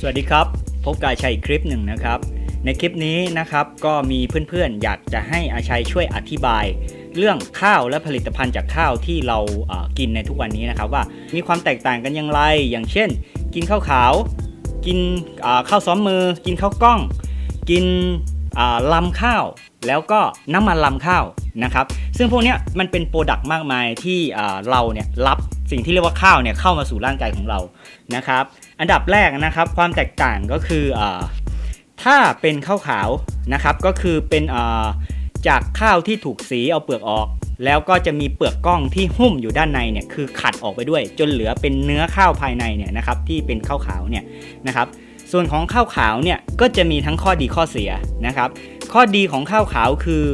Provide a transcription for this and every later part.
สวัสดีครับ พบกับอาชัยคลิปหนึ่งนะครับ ในคลิปนี้นะครับก็มีเพื่อนๆ อยากจะให้อาชัยช่วยอธิบาย เรื่องข้าวและผลิตภัณฑ์จากข้าวที่เรากินในทุกวันนี้นะครับว่ามีความแตกต่างกันอย่างไร อย่างเช่น กินข้าวขาว กินข้าวซ้อมมือ กินข้าวกล้อง กินลำข้าว แล้วก็น้ำมันลำข้าวนะครับ ซึ่งพวกนี้มันเป็นโปรดักต์มากมายที่เราเนี่ยรับ สิ่งที่เรียกว่าข้าวเนี่ยเข้ามาสู่ร่างกายของเรานะครับ อันดับแรกนะครับความแตกต่างก็คืออถ้าเป็นข้าวขาวนะครับก็คือเป็นอ่าจากข้าวที่ถูกสีเอาเปลือกออก แล้วก็จะมีเปลือกกล้องที่หุ้มอยู่ด้านในเนี่ยคือขัดออกไปด้วย จนเหลือเป็นเนื้อข้าวภายในเนี่ยนะครับที่เป็นข้าวขาวเนี่ยนะครับส่วนของข้าวขาวเนี่ยก็จะมีทั้งข้อดีข้อเสียนะครับ ข้อดีของข้าวขาวคือ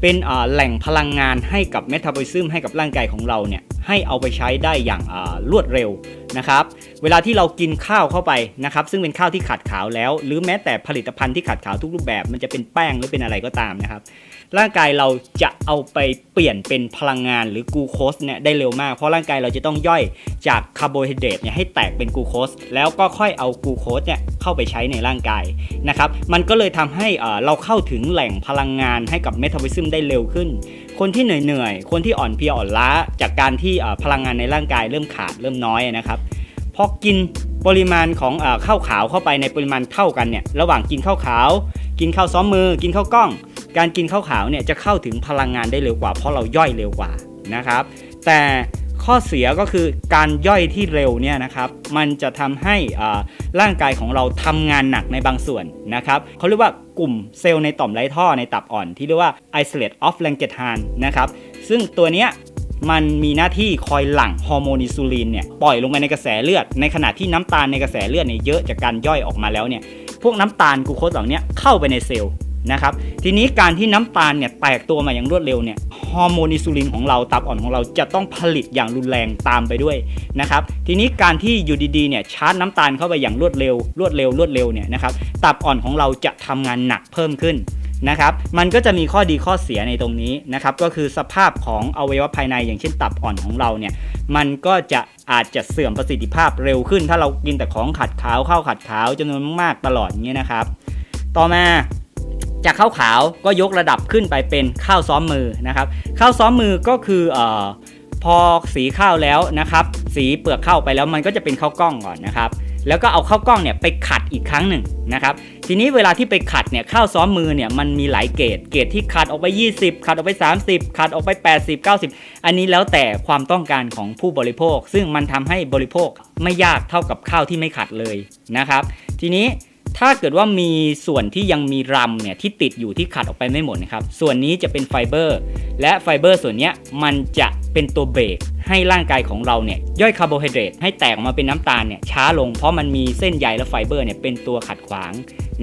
เป็นแหล่งพลังงานให้กับเมตาบอลิซึมให้กับร่างกายของเราเนี่ยให้เอาไปใช้ได้อย่างรวดเร็วนะครับ เวลาที่เรากินข้าวเข้าไปนะครับ ซึ่งเป็นข้าวที่ขัดขาวแล้ว หรือแม้แต่ผลิตภัณฑ์ที่ขัดขาวทุกรูปแบบ มันจะเป็นแป้งหรือเป็นอะไรก็ตามนะครับ ร่างกายเราจะเอาไปเปลี่ยนเป็นพลังงานหรือกูโคสเนี่ยได้เร็วมาก เพราะร่างกายเราจะต้องย่อยจากคาร์โบไฮเดรตเนี่ยให้แตกเป็นกูโคส แล้วก็ค่อยเอากูโคสเนี่ยเข้าไปใช้ในร่างกายนะครับ มันก็เลยทำให้เอ่อเราเข้าถึงแหล่งพลังงานให้กับเมตาบอลิซึมได้เร็วขึ้น คนที่เหนื่อยๆ คนที่อ่อนเพลียอ่อนล้า จากการที่พลังงานในร่างกายเริ่มขาดเริ่มน้อยนะครับพอกินปริมาณของอข้าวขาวเข้าไปในปริมาณเท่ากันเนี่ยระหว่างกินข้าวขาว กินข้าวซ้อมมือ กินข้าวกล้อง การกินข้าวขาวเนี่ยจะเข้าถึงพลังงานได้เร็วกว่า เพราะเราย่อยเร็วกว่านะครับ แต่ ข้อเสียก็คือการย่อยที่เร็วเนี่ยนะครับมันจะทำให้อ่าร่างกายของเราทำงานหนักในบางส่วนนะครับเขาเรียกว่ากลุ่มเซลล์ในต่อมไรท่อในตับอ่อน ที่เรียกว่า isolate of Langerhans นะครับซึ่งตัวเนี้ยมันมีหน้าที่คอยหลั่งฮอร์โมนอิซูลินเนี่ยปล่อยลงไปในกระแสเลือด ในขณะที่น้ำตาลในกระแสเลือดเนี่ยเยอะจากการย่อยออกมาแล้วเนี่ยพวกน้ำตาลกลูโคสเหล่านี้เข้าไปในเซลล์ นะครับทีนี้การที่น้ำตาลเนี่ยแตกตัวมาอย่างรวดเร็วเนี่ยฮอร์โมนอินซูลินของเราตับอ่อนของเราจะต้องผลิตอย่างรุนแรงตามไปด้วยนะครับทีนี้การที่อยู่ดีๆเนี่ยชาร์จน้ำตาลเข้าไปอย่างรวดเร็ว รวดเร็วรวดเร็วเนี่ยนะครับตับอ่อนของเราจะทำงานหนักเพิ่มขึ้นนะครับมันก็จะมีข้อดีข้อเสียในตรงนี้นะครับก็คือสภาพของอวัยวะภายในอย่างเช่นตับอ่อนของเราเนี่ยมันก็จะอาจจะเสื่อมประสิทธิภาพเร็วขึ้น ถ้าเรากินแต่ของขัดขาวข้าวขัดขาวจำนวนมากตลอดอย่างเงี้ยนะครับ ต่อมา จากข้าวขาวก็ยกระดับขึ้นไปเป็นข้าวซ้อมมือนะครับ ข้าวซ้อมมือก็คืออพอสีข้าวแล้วนะครับ สีเปลือกข้าวไปแล้วมันก็จะเป็นข้าวกล้องก่อนนะครับแล้วก็เอาข้าวกล้องเนี่ยไปขัดอีกครั้งหนึ่งนะครับ ทีนี้เวลาที่ไปขัดเนี่ยข้าวซ้อมมือเนี่ยมันมีหลายเกรดเกรดที่ขัดออกไป 20 ขัดออกไป 30 ขัดออกไป 80 90 อันนี้แล้วแต่ความต้องการของผู้บริโภค ซึ่งมันทำให้บริโภคไม่ยากเท่ากับข้าวที่ไม่ขัดเลยนะครับ ทีนี้ ถ้าเกิดว่ามีส่วนที่ยังมีรำเนี่ยที่ติดอยู่ที่ขัดออกไปไม่หมดนะครับ ส่วนนี้จะเป็นไฟเบอร์ และไฟเบอร์ส่วนนี้มันจะเป็นตัวเบรกให้ร่างกายของเราเนี่ยย่อยคาร์โบไฮเดรตให้แตกออกมาเป็นน้ำตาลเนี่ยช้าลงเพราะมันมีเส้นใยและไฟเบอร์เนี่ยเป็นตัวขัดขวาง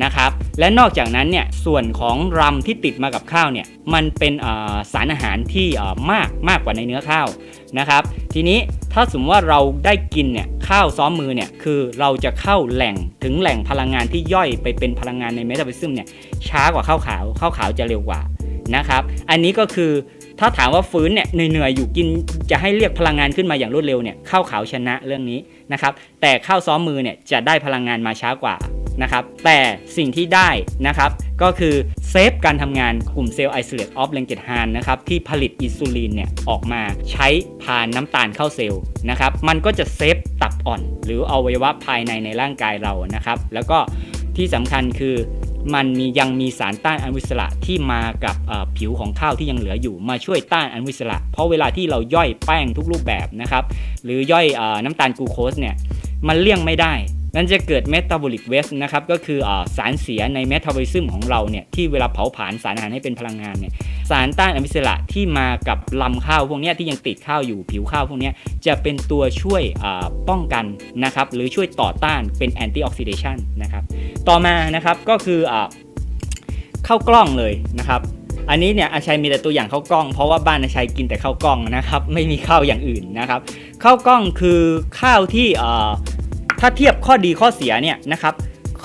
นะครับ และนอกจากนั้นเนี่ยส่วนของรำที่ติดมากับข้าวเนี่ยมันเป็นสารอาหารที่มากมากกว่าในเนื้อข้าวนะครับ ทีนี้ ถ้าสมมติว่าเราได้กินเนี่ยข้าวซ้อมมือเนี่ยคือเราจะเข้าแหล่งถึงแหล่งพลังงานที่ย่อยไปเป็นพลังงานในเมตาบอลิซึมเนี่ยช้ากว่าข้าวขาวข้าวขาวจะเร็วกว่านะครับ อันนี้ก็คือถ้าถามว่าฟื้นเนี่ยเหนื่อยๆอยู่กินจะให้เรียกพลังงานขึ้นมาอย่างรวดเร็วเนี่ยข้าวขาวชนะเรื่องนี้นะครับแต่ข้าวซ้อมมือเนี่ยจะได้พลังงานมาช้ากว่า นะครับ แต่สิ่งที่ได้นะครับ ก็คือเซฟการทำงานกลุ่มเซลล์ไอโซเลตออฟเลงเกตฮานนะครับ ที่ผลิตอินซูลินเนี่ยออกมาใช้พานน้ำตาลเข้าเซลล์นะครับ มันก็จะเซฟตับอ่อน หรืออวัยวะภายในในร่างกายเรานะครับ แล้วก็ที่สำคัญคือมันมียังมีสารต้านอนุมูลอิสระที่มากับผิวของข้าวที่ยังเหลืออยู่มาช่วยต้านอนุมูลอิสระ เพราะเวลาที่เราย่อยแป้งทุกรูปแบบนะครับ หรือย่อยอน้ำตาลกลูโคสเนี่ยมันเลี่ยงไม่ได้ มันจะเกิดเมตาบอลิกเวสนะครับก็คืออสารเสียในเมตาบอลิซึมของเราเนี่ยที่เวลาเผาผลาญสารอาหารให้เป็นพลังงานเนี่ยสารต้านอนุมูลอิสระที่มากับลำข้าวพวกนี้ที่ยังติดข้าวอยู่ผิวข้าวพวกนี้จะเป็นตัวช่วยป้องกันนะครับหรือช่วยต่อต้านเป็นแอนตี้ออกซิเดชันนะครับต่อมานะครับก็คืออข้าวกล้องเลยนะครับอันนี้เนี่ยอาชัยมีแต่ตัวอย่างข้าวกล้อง เพราะว่าบ้านอาชัยกินแต่ข้าวกล้องนะครับไม่มีข้าวอย่างอื่นนะครับข้าวกล้องคือข้าวที่ ถ้าเทียบข้อดีข้อเสียเนี่ยนะครับ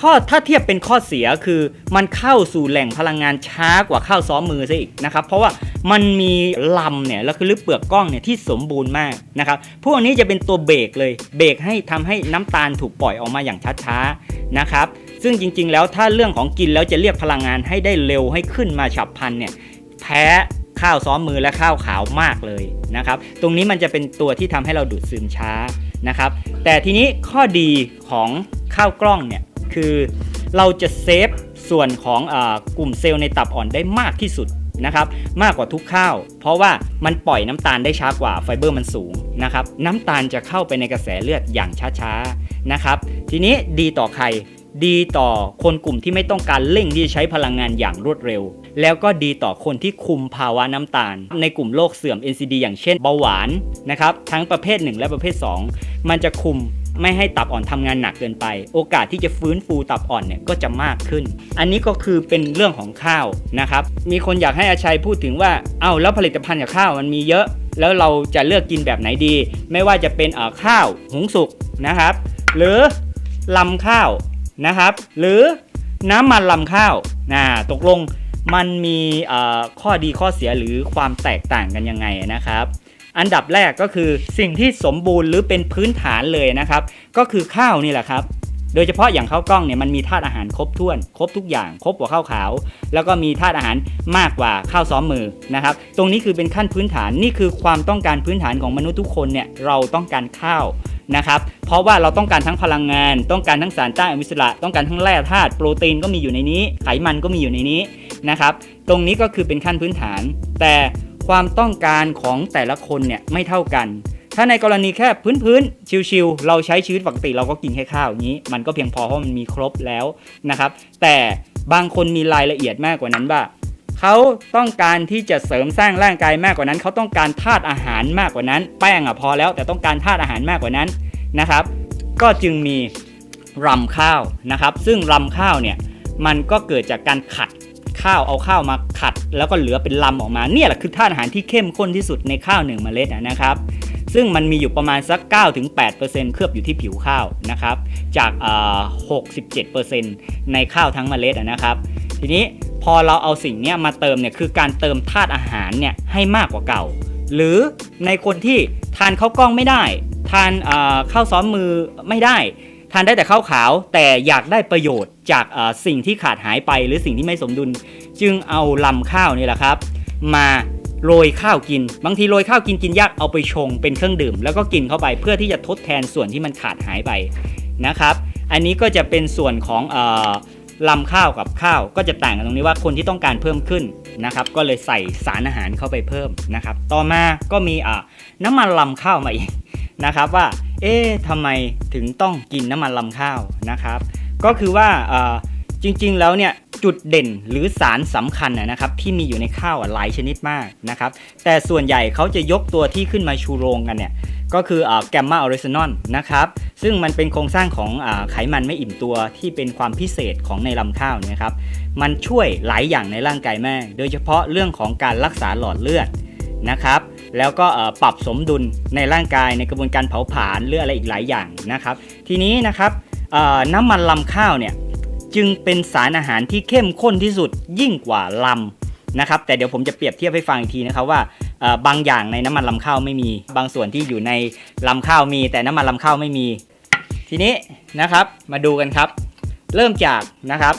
ข้อถ้าเทียบเป็นข้อเสียคือมันเข้าสู่แหล่งพลังงานช้ากว่าข้าวซ้อมมือซะอีกนะครับเพราะว่ามันมีลำเนี่ยแล้วคือลึกเปลือกกล้องเนี่ยที่สมบูรณ์มากนะครับพวกนี้จะเป็นตัวเบรกเลยเบรกให้ทำให้น้ำตาลถูกปล่อยออกมาอย่างช้าๆนะครับซึ่งจริงๆ แล้วถ้าเรื่องของกินแล้วจะเรียกพลังงานให้ได้เร็วให้ขึ้นมาฉับพลันเนี่ยแพ้ข้าวซ้อมมือและข้าวขาวมากเลยนะครับตรงนี้มันจะเป็นตัวที่ทำให้เราดูดซึมช้า นะครับ แต่ทีนี้ข้อดีของข้าวกล้องเนี่ยคือเราจะเซฟส่วนของอกลุ่มเซลล์ในตับอ่อนได้มากที่สุดนะครับมากกว่าทุกข้าว เพราะว่ามันปล่อยน้ำตาลได้ช้ากว่าไฟเบอร์มันสูงนะครับน้ำตาลจะเข้าไปในกระแสเลือดอย่างช้าๆนะครับทีนี้ดีต่อใครดีต่อคนกลุ่มที่ไม่ต้องการเร่งที่จะใช้พลังงานอย่างรวดเร็ว แล้วก็ดีต่อคนที่คุมภาวะน้ำตาล ในกลุ่มโรคเสื่อม NCD อย่างเช่นเบาหวานนะครับทั้งประเภท 1 และประเภท 2 มันจะคุมไม่ให้ตับอ่อนทำงานหนักเกินไป โอกาสที่จะฟื้นฟูตับอ่อนเนี่ยก็จะมากขึ้น อันนี้ก็คือเป็นเรื่องของข้าวนะครับ มีคนอยากให้อาชัยพูดถึงว่า เอ้าแล้วผลิตภัณฑ์จากข้าวมันมีเยอะ แล้วเราจะเลือกกินแบบไหนดี ไม่ว่าจะเป็นข้าวหุงสุกนะครับ หรือลำข้าวนะครับ หรือน้ำมันลำข้าวนะตกลง มันมีข้อดีข้อเสียหรือความแตกต่างกันยังไงนะครับ อันดับแรกก็คือสิ่งที่สมบูรณ์หรือเป็นพื้นฐานเลยนะครับ ก็คือข้าวนี่แหละครับ โดยเฉพาะอย่างข้าวกล้องเนี่ยมันมีธาตุอาหารครบถ้วน ครบทุกอย่างครบกว่าข้าวขาว แล้วก็มีธาตุอาหารมากกว่าข้าวซ้อมมือนะครับ ตรงนี้คือเป็นขั้นพื้นฐานนี่คือความต้องการพื้นฐานของมนุษย์ทุกคนเนี่ยเราต้องการข้าว นะครับเพราะว่าเราต้องการทั้งพลังงาน ต้องการทั้งสารต้านอนุมูลอิสระ ต้องการทั้งแร่ธาตุโปรตีนก็มีอยู่ในนี้ ไขมันก็มีอยู่ในนี้นะครับตรงนี้ก็คือเป็นขั้นพื้นฐาน แต่ความต้องการของแต่ละคนเนี่ยไม่เท่ากัน ถ้าในกรณีแค่พื้นๆชิวๆเราใช้ชีวิตปกติเราก็กินแค่ข้าวอย่างนี้ มันก็เพียงพอเพราะมันมีครบแล้วนะครับแต่บางคนมีรายละเอียดมากกว่านั้นว่า เขาต้องการที่จะเสริมสร้างร่างกายมากกว่านั้น เขาต้องการธาตุอาหารมากกว่านั้น แป้งอะพอแล้วแต่ต้องการธาตุอาหารมากกว่านั้นนะครับ ก็จึงมีรำข้าวนะครับ ซึ่งรำข้าวเนี่ยมันก็เกิดจากการขัดข้าวเอาข้าวมาขัด แล้วก็เหลือเป็นลำออกมาเนี่ยแหละคือธาตุอาหารที่เข้มข้นที่สุดในข้าวหนึ่งเมล็ดนะครับ ซึ่งมันมีอยู่ประมาณสัก 9-8%เคลือบอยู่ที่ผิวข้าวนะครับ จากเอ่อ67%ในข้าวทั้งเมล็ดนะครับ ทีนี้ พอเราเอาสิ่งนี้มาเติมเนี่ยคือการเติมธาตุอาหารเนี่ยให้มากกว่าเก่า หรือในคนที่ทานข้าวกล้องไม่ได้ ทานข้าวซ้อมมือไม่ได้ ทานได้แต่ข้าวขาว แต่อยากได้ประโยชน์จากสิ่งที่ขาดหายไป หรือสิ่งที่ไม่สมดุล จึงเอาลำข้าวนี่แหละครับ มาโรยข้าวกิน บางทีโรยข้าวกินกินยากเอาไปชงเป็นเครื่องดื่ม แล้วก็กินเข้าไปเพื่อที่จะทดแทนส่วนที่มันขาดหายไปนะครับ อันนี้ก็จะเป็นส่วนของอ ลำข้าวกับข้าวก็จะต่างกันตรงนี้ว่าคนที่ต้องการเพิ่มขึ้นนะครับก็เลยใส่สารอาหารเข้าไปเพิ่มนะครับต่อมาก็มีอ่าน้ำมันลำข้าวมาอีกนะครับว่าเอ๊ะทำไมถึงต้องกินน้ำมันลำข้าวนะครับ ก็คือว่าจริงๆแล้วเนี่ย จุดเด่นหรือสารสำคัญนะครับที่มีอยู่ในข้าวหลายชนิดมากนะครับแต่ส่วนใหญ่เขาจะยกตัวที่ขึ้นมาชูโรงกันเนี่ยก็คือแกมมาออริจินอลนะครับซึ่งมันเป็นโครงสร้างของอไขมันไม่อิ่มตัวที่เป็นความพิเศษของในลำข้าวนี่ยครับมันช่วยหลายอย่างในร่างกายแม่ โดยเฉพาะเรื่องของการรักษาหลอดเลือดนะครับแล้วก็ปรับสมดุลในร่างกายในกระบวนการเผาผลาญหรืออะไรอีกหลายอย่างนะครับ ทีนี้นะครับน้ำมันลำข้าวเนี่ย จึงเป็นสารอาหารที่เข้มข้นที่สุดยิ่งกว่าลำนะครับแต่เดี๋ยวผมจะเปรียบเทียบให้ฟังอีกทีนะครับว่าบางอย่างในน้ำมันลำข้าวไม่มี บางส่วนที่อยู่ในลำข้าวมี แต่น้ำมันลำข้าวไม่มี ทีนี้นะครับมาดูกันครับ เริ่มจากนะครับ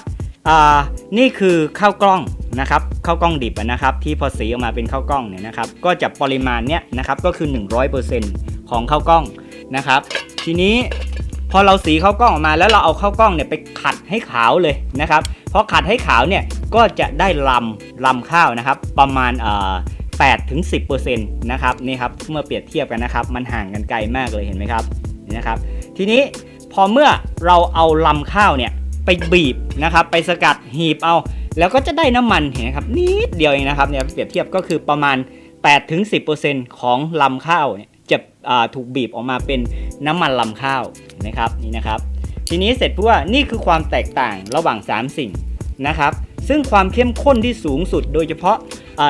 นี่คือข้าวกล้องนะครับข้าวกล้องดิบนะครับที่พอสีออกมาเป็นข้าวกล้องเนี่ยนะครับก็จะปริมาณเนี้ยนะครับก็คือ 100%ของข้าวกล้องนะครับ ทีนี้ พอเราสีข้าวกล้องออกมาแล้วเราเอาข้าวกล้องเนี่ยไปขัดให้ขาวเลยนะครับพอขัดให้ขาวเนี่ยก็จะได้ลำลำข้าวนะครับ ประมาณเอ่อ8ถึง10%นะครับนี่ครับเมื่อเปรียบเทียบกันนะครับ มันห่างกันไกลมากเลยเห็นไหมครับนี่นะครับ ทีนี้พอเมื่อเราเอาลำข้าวเนี่ยไปบีบนะครับ ไปสกัดหีบเอา แล้วก็จะได้น้ำมันเห็นไหมครับนิดเดียวเองนะครับเนี่ยเปรียบเทียบก็คือประมาณ8-10%ของลำข้าวเนี่ย ถูกบีบออกมาเป็นน้ำมันลำข้าวนะครับนี่นะครับ ทีนี้เสร็จปุ๊บว่านี่คือความแตกต่างระหว่าง 3 สิ่งนะครับซึ่งความเข้มข้นที่สูงสุดโดยเฉพาะ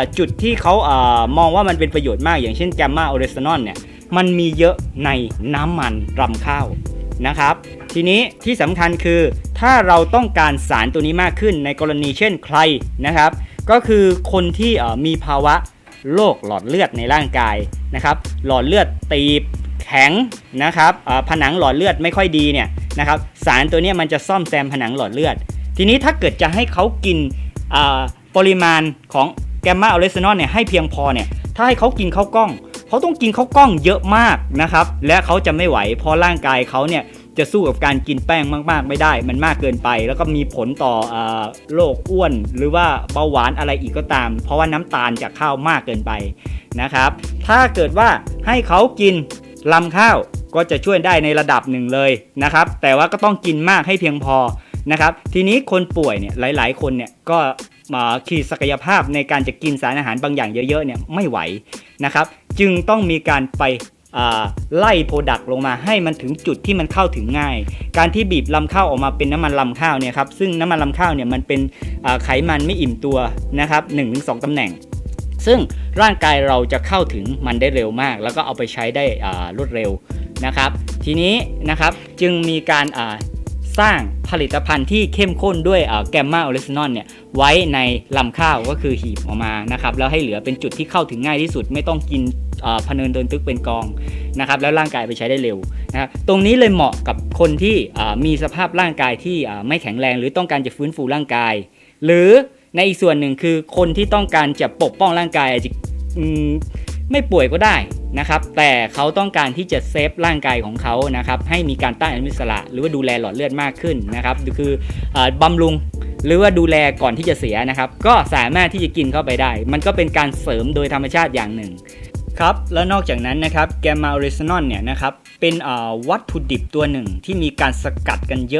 าจุดที่เขาอามองว่ามันเป็นประโยชน์มากอย่างเช่นแกมมาออเรสนอลเนี่ยมันมีเยอะในน้ำมันรำข้าวนะครับ ทีนี้ที่สำคัญคือถ้าเราต้องการสารตัวนี้มากขึ้นในกรณีเช่นใครนะครับ ก็คือคนที่มีภาวะโรคหลอดเลือดในร่างกาย นะครับหลอดเลือดตีบแข็งนะครับผนังหลอดเลือดไม่ค่อยดีเนี่ยนะครับสารตัวนี้มันจะซ่อมแซมผนังหลอดเลือด ทีนี้ถ้าเกิดจะให้เขากินปริมาณของแกมมาออเรสนอลเนี่ยให้เพียงพอเนี่ยถ้าให้เขากินข้าวกล้องเขาต้องกินข้าวกล้องเยอะมากนะครับและเขาจะไม่ไหวเพราะร่างกายเขาเนี่ยจะสู้กับการกินแป้งมากๆ ไม่ได้ มันมากเกินไป แล้วก็มีผลต่ออโรคอ้วน หรือว่าเบาหวานอะไรอีกก็ตาม เพราะว่าน้ำตาลจากข้าวมากเกินไป นะครับ ถ้าเกิดว่าให้เขากินลำข้าวก็จะช่วยได้ในระดับหนึ่งเลยนะครับ แต่ว่าก็ต้องกินมากให้เพียงพอนะครับ ทีนี้คนป่วยเนี่ยหลาย ๆ คนเนี่ยก็มาขีดศักยภาพในการจะกินสารอาหารบางอย่างเยอะๆเนี่ยไม่ไหวนะครับ จึงต้องมีการไปไล่โปรดักต์ลงมาให้มันถึงจุดที่มันเข้าถึงง่าย การที่บีบลำข้าวออกมาเป็นน้ำมันลำข้าวเนี่ยครับซึ่งน้ำมันลำข้าวเนี่ยมันเป็นไขมันไม่อิ่มตัวนะครับ1-2ตำแหน่ง ซึ่งร่างกายเราจะเข้าถึงมันได้เร็วมาก แล้วก็เอาไปใช้ได้รวดเร็วนะครับ ทีนี้นะครับจึงมีการสร้างผลิตภัณฑ์ที่เข้มข้นด้วยแกมมาออริจินอลเนี่ยไว้ในลำข้าวก็คือหีบออกมานะครับแล้วให้เหลือเป็นจุดที่เข้าถึงง่ายที่สุด ไม่ต้องกินพเนินเดินตึกเป็นกองนะครับแล้วร่างกายไปใช้ได้เร็วนะครับตรงนี้เลยเหมาะกับคนที่มีสภาพร่างกายที่ไม่แข็งแรง หรือต้องการจะฟื้นฟูร่างกาย หรือ ในอีกส่วนหนึ่งคือคนที่ต้องการจะปกป้องร่างกายอาจจะไม่ป่วยก็ได้นะครับ แต่เขาต้องการที่จะเซฟร่างกายของเขานะครับ ให้มีการต้านอนุมูลอิสระ หรือว่าดูแลหลอดเลือดมากขึ้นนะครับ คืออบำรุงหรือว่าดูแลก่อนที่จะเสียนะครับ ก็สามารถที่จะกินเข้าไปได้ มันก็เป็นการเสริมโดยธรรมชาติอย่างหนึ่งครับ แล้วนอกจากนั้นนะครับแกมมาออริจินอลเนี่ยนะครับ เป็นวัตถุดิบตัวหนึ่งที่มีการสกัดกันเยอะ